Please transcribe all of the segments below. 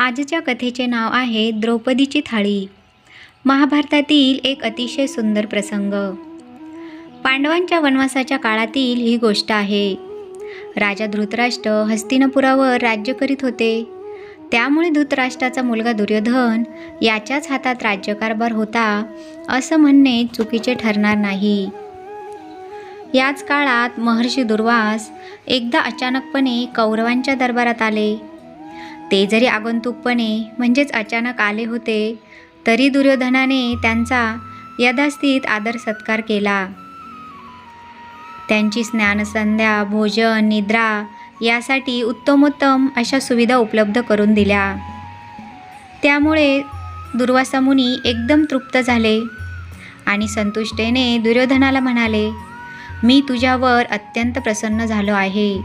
आजच्या कथेचे नाव आहे द्रौपदीची थाळी. महाभारतातील एक अतिशय सुंदर प्रसंग. पांडवांच्या वनवासाच्या काळातील ही गोष्ट आहे. राजा धृतराष्ट्र हस्तिनापुरावर राज्य करीत होते. त्यामुळे धृतराष्ट्राचा मुलगा दुर्योधन याच्याच हातात राज्यकारभार होता असं म्हणणे चुकीचे ठरणार नाही. याच काळात महर्षी दुर्वास एकदा अचानकपणे कौरवांच्या दरबारात आले. ते जरी आगंतुकपणे म्हणजेच अचानक आले होते तरी दुर्योधनाने त्यांचा यथास्थित आदर सत्कार केला. त्यांची स्नानसंध्या भोजन निद्रा यासाठी उत्तमोत्तम अशा सुविधा उपलब्ध करून दिल्या. त्यामुळे दुर्वासा मुनी एकदम तृप्त झाले आणि संतुष्टेने दुर्योधनाला म्हणाले मी तुझ्यावर अत्यंत प्रसन्न झालो आहे.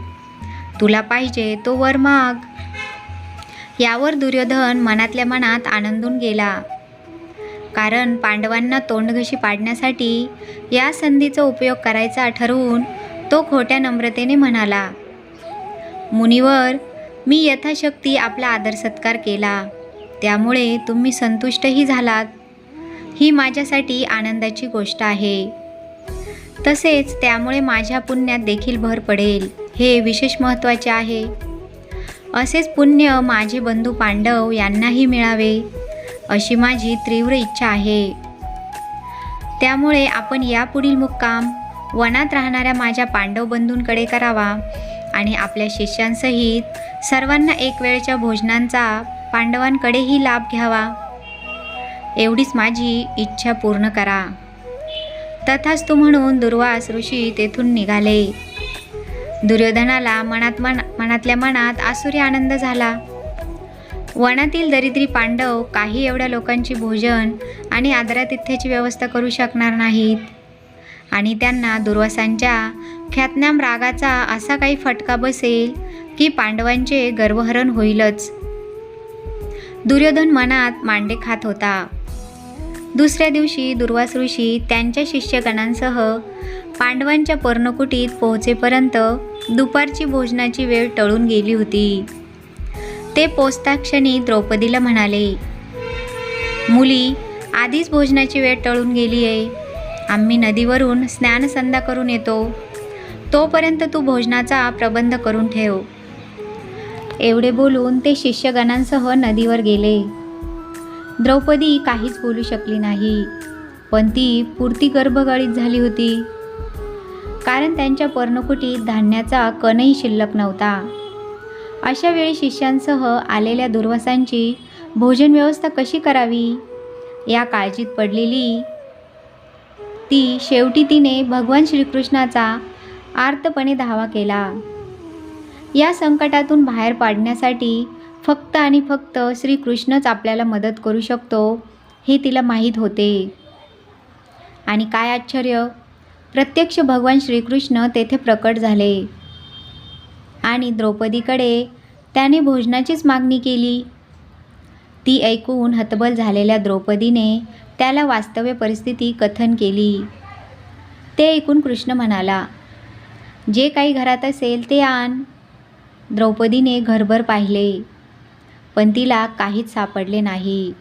तुला पाहिजे तो वर माग यावर दुर्योधन मनातल्या मनात आनंदून गेला. कारण पांडवांना तोंडघशी पाडण्यासाठी या संधीचा उपयोग करायचा ठरवून तो खोट्या नम्रतेने म्हणाला मुनिवर मी यथाशक्ती आपला आदर सत्कार केला. त्यामुळे तुम्ही संतुष्टही झालात. ही माझ्यासाठी आनंदाची गोष्ट आहे. तसेच त्यामुळे माझ्या पुण्यात देखील भर पडेल. हे विशेष महत्त्वाचे आहे. असेच पुण्य माझे बंधू पांडव यांनाही मिळावे अशी माझी तीव्र इच्छा आहे. त्यामुळे आपण यापुढील मुक्काम वनात राहणाऱ्या माझ्या पांडव बंधूंकडे करावा आणि आपल्या शिष्यांसहित सर्वांना एक वेळच्या भोजनांचा पांडवांकडेही लाभ घ्यावा. एवढीच माझी इच्छा पूर्ण करा. तथाच तू म्हणून दुर्वास ऋषी तेथून निघाले. दुर्योधनाला मनात मन मनातल्या मनात आसुरी आनंद झाला. वनातील दरिद्री पांडव काही एवढ्या लोकांची भोजन आणि आदरातिथ्याची व्यवस्था करू शकणार नाहीत. आणि त्यांना दुर्वासांच्या ख्यातनाम रागाचा असा काही फटका बसेल की पांडवांचे गर्वहरण होईलच. दुर्योधन मनात मांडे खात होता. दुसऱ्या दिवशी दुर्वास ऋषी त्यांच्या शिष्यगणांसह पांडवांच्या पर्णकुटीत पोहोचेपर्यंत दुपारची भोजनाची वेळ टळून गेली होती. ते पोचताक्षणी द्रौपदीला म्हणाले मुली आधीच भोजनाची वेळ टळून गेली आहे आम्ही नदीवरून स्नानसंध्या करून येतो. तोपर्यंत तू भोजनाचा प्रबंध करून ठेव. एवढे बोलून ते शिष्यगणांसह नदीवर गेले. द्रौपदी काहीच बोलू शकली नाही. पण ती पुरती गर्भगाळीत झाली होती. कारण त्यांच्या पर्णकुटीत धान्याचा कणही शिल्लक नव्हता. अशा वेळी शिष्यांसह आलेल्या दुर्वासांची भोजन व्यवस्था कशी करावी? या काळजीत पडलेली ती शेवटी तिने भगवान श्रीकृष्णाचा आर्तपणे धावा केला. या संकटातून बाहेर पाडण्यासाठी फक्त आणि फक्त श्रीकृष्णच आपल्याला मदत करू शकतो हे तिला माहीत होते. आणि काय आश्चर्य प्रत्यक्ष भगवान श्रीकृष्ण तेथे प्रकट झाले. आणि द्रौपदीकडे त्याने भोजनाचीच मागणी केली. ती ऐकून हतबल झालेल्या द्रौपदीने त्याला वास्तव्य परिस्थिती कथन केली. ते ऐकून कृष्ण म्हणाला जे काही घरात असेल ते आण. द्रौपदीने घरभर पाहिले. पण तिला काहीच सापडले नाही.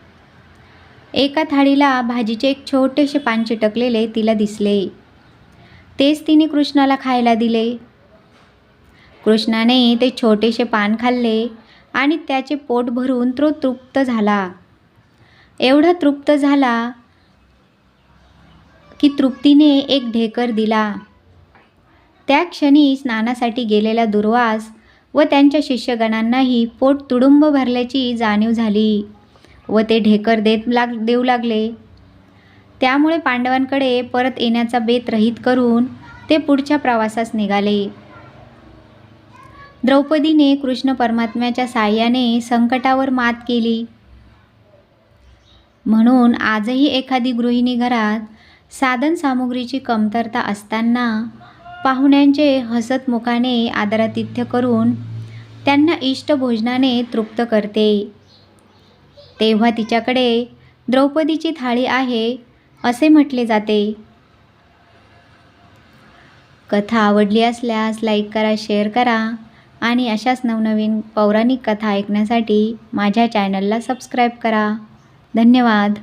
एका थाळीला भाजीचे एक छोटेसे पान चिटकलेले तिला दिसले. तेच तिने कृष्णाला खायला दिले. कृष्णाने ते छोटेसे पान खाल्ले आणि त्याचे पोट भरून तो तृप्त झाला. एवढा तृप्त झाला की तृप्तीने एक ढेकर दिला. त्या क्षणी स्नानासाठी गेलेला दुर्वास व त्यांच्या शिष्यगणांनाही पोट तुडुंब भरल्याची जाणीव झाली व ते ढेकर देत लाग देऊ लागले. त्यामुळे पांडवांकडे परत येण्याचा बेत रहित करून ते पुढच्या प्रवासास निघाले. द्रौपदीने कृष्ण परमात्म्याच्या साह्याने संकटावर मात केली. म्हणून आजही एखादी गृहिणी घरात साधन सामुग्रीची कमतरता असताना पाहुण्यांचे हसत मुखाने आदरातिथ्य करून त्यांना इष्ट भोजनाने तृप्त करते. तेव्हा तिच्याकडे द्रौपदीची थाळी आहे असे म्हटले जाते. कथा आवडली असल्यास लाईक करा शेअर करा आणि अशाच नवनवीन पौराणिक कथा ऐकण्यासाठी माझ्या चॅनलला सबस्क्राईब करा. धन्यवाद.